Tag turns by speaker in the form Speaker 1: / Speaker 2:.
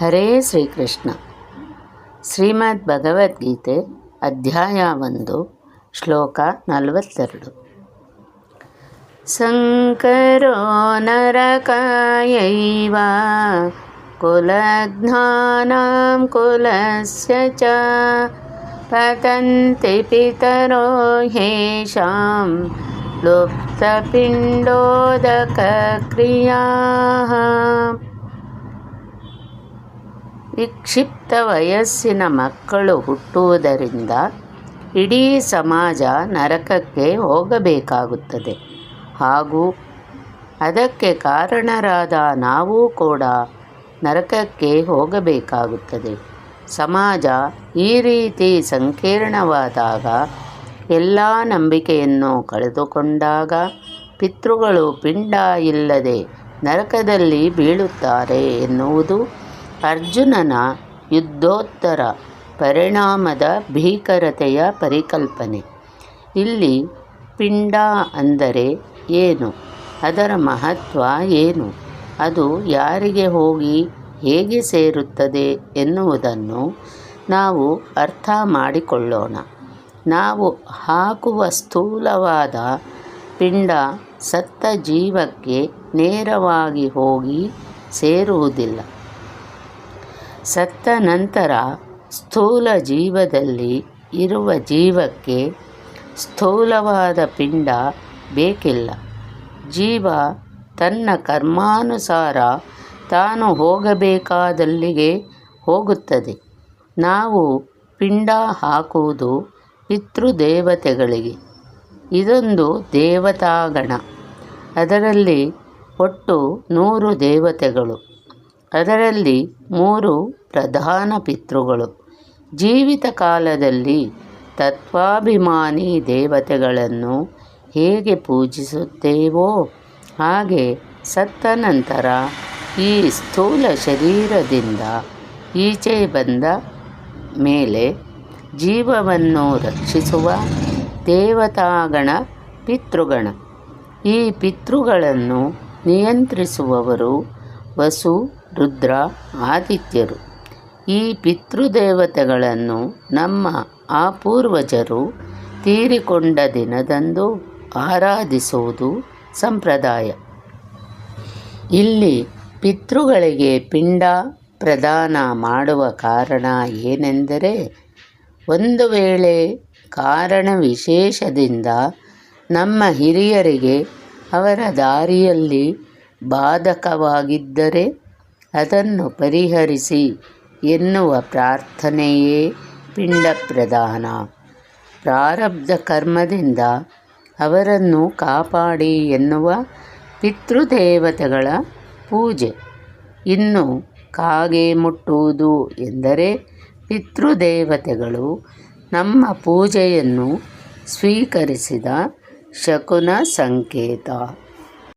Speaker 1: ಹರೇ ಶ್ರೀಕೃಷ್ಣ ಶ್ರೀಮದ್ ಭಗವದ್ಗೀತೆ ಅಧ್ಯಾಯ ಒಂದು ಶ್ಲೋಕ ನಲವತ್ತೆರಡು ಸಂಕರೋ ನರಕಾಯೈವ ಕುಲಜ್ಞಾನಾಂ ಕುಲಸ್ಯ ಚ ಪತಂತಿ ಪಿತರೋ ಹೇಷಾಂ ಲುಪ್ತಪಿಂಡೋದಕಕ್ರಿಯಾः ವಿಕ್ಷಿಪ್ತ ವಯಸ್ಸಿನ ಮಕ್ಕಳು ಹುಟ್ಟುವುದರಿಂದ ಇಡೀ ಸಮಾಜ ನರಕಕ್ಕೆ ಹೋಗಬೇಕಾಗುತ್ತದೆ. ಹಾಗೂ ಅದಕ್ಕೆ ಕಾರಣರಾದ ನಾವು ಕೂಡ ನರಕಕ್ಕೆ ಹೋಗಬೇಕಾಗುತ್ತದೆ. ಸಮಾಜ ಈ ರೀತಿ ಸಂಕೀರ್ಣವಾದಾಗ ಎಲ್ಲ ನಂಬಿಕೆಯನ್ನು ಕಳೆದುಕೊಂಡಾಗ ಪಿತೃಗಳು ಪಿಂಡ ಇಲ್ಲದೆ ನರಕದಲ್ಲಿ ಬೀಳುತ್ತಾರೆ ಎನ್ನುವುದು ಅರ್ಜುನನ ಯುದ್ಧೋತ್ತರ ಪರಿಣಾಮದ ಭೀಕರತೆಯ ಪರಿಕಲ್ಪನೆ. ಇಲ್ಲಿ ಪಿಂಡ ಅಂದರೆ ಏನು? ಅದರ ಮಹತ್ವ ಏನು? ಅದು ಯಾರಿಗೆ ಹೋಗಿ ಹೇಗೆ ಸೇರುತ್ತದೆ ಎನ್ನುವುದನ್ನು ನಾವು ಅರ್ಥ ಮಾಡಿಕೊಳ್ಳೋಣ. ನಾವು ಹಾಕುವ ಸ್ಥೂಲವಾದ ಪಿಂಡ ಸತ್ತ ಜೀವಕ್ಕೆ ನೇರವಾಗಿ ಹೋಗಿ ಸೇರುವುದಿಲ್ಲ. ಸತ್ತ ನಂತರ ಸ್ಥೂಲ ಜೀವದಲ್ಲಿ ಇರುವ ಜೀವಕ್ಕೆ ಸ್ಥೂಲವಾದ ಪಿಂಡ ಬೇಕಿಲ್ಲ. ಜೀವ ತನ್ನ ಕರ್ಮಾನುಸಾರ ತಾನು ಹೋಗಬೇಕಾದಲ್ಲಿಗೆ ಹೋಗುತ್ತದೆ. ನಾವು ಪಿಂಡ ಹಾಕುವುದು ಪಿತೃದೇವತೆಗಳಿಗೆ. ಇದೊಂದು ದೇವತಾಗಣ. ಅದರಲ್ಲಿ ಒಟ್ಟು ನೂರು ದೇವತೆಗಳು. ಅದರಲ್ಲಿ ಮೂರು ಪ್ರಧಾನ ಪಿತೃಗಳು. ಜೀವಿತ ಕಾಲದಲ್ಲಿ ತತ್ವಾಭಿಮಾನಿ ದೇವತೆಗಳನ್ನು ಹೇಗೆ ಪೂಜಿಸುತ್ತೇವೋ ಹಾಗೆ ಸತ್ತ ನಂತರ ಈ ಸ್ಥೂಲ ಶರೀರದಿಂದ ಈಚೆ ಬಂದ ಮೇಲೆ ಜೀವವನ್ನು ರಕ್ಷಿಸುವ ದೇವತಾಗಣ ಪಿತೃಗಣ. ಈ ಪಿತೃಗಳನ್ನು ನಿಯಂತ್ರಿಸುವವರು ವಸು, ರುದ್ರ, ಆದಿತ್ಯರು. ಈ ಪಿತೃದೇವತೆಗಳನ್ನು ನಮ್ಮ ಆ ಪೂರ್ವಜರು ತೀರಿಕೊಂಡ ದಿನದಂದು ಆರಾಧಿಸುವುದು ಸಂಪ್ರದಾಯ. ಇಲ್ಲಿ ಪಿತೃಗಳಿಗೆ ಪಿಂಡ ಪ್ರದಾನ ಮಾಡುವ ಕಾರಣ ಏನೆಂದರೆ, ಒಂದು ವೇಳೆ ಕಾರಣ ವಿಶೇಷದಿಂದ ನಮ್ಮ ಹಿರಿಯರಿಗೆ ಅವರ ದಾರಿಯಲ್ಲಿ ಬಾಧಕವಾಗಿದ್ದರೆ ಅದನ್ನು ಪರಿಹರಿಸಿ ಎನ್ನುವ ಪ್ರಾರ್ಥನೆಯೇ ಪಿಂಡ ಪ್ರಧಾನ ಪ್ರಾರಬ್ಧ ಕರ್ಮದಿಂದ ಅವರನ್ನು ಕಾಪಾಡಿ ಎನ್ನುವ ಪಿತೃದೇವತೆಗಳ ಪೂಜೆ. ಇನ್ನು ಕಾಗೆ ಮುಟ್ಟುವುದು ಎಂದರೆ ಪಿತೃದೇವತೆಗಳು ನಮ್ಮ ಪೂಜೆಯನ್ನು ಸ್ವೀಕರಿಸಿದ ಶಕುನ ಸಂಕೇತ.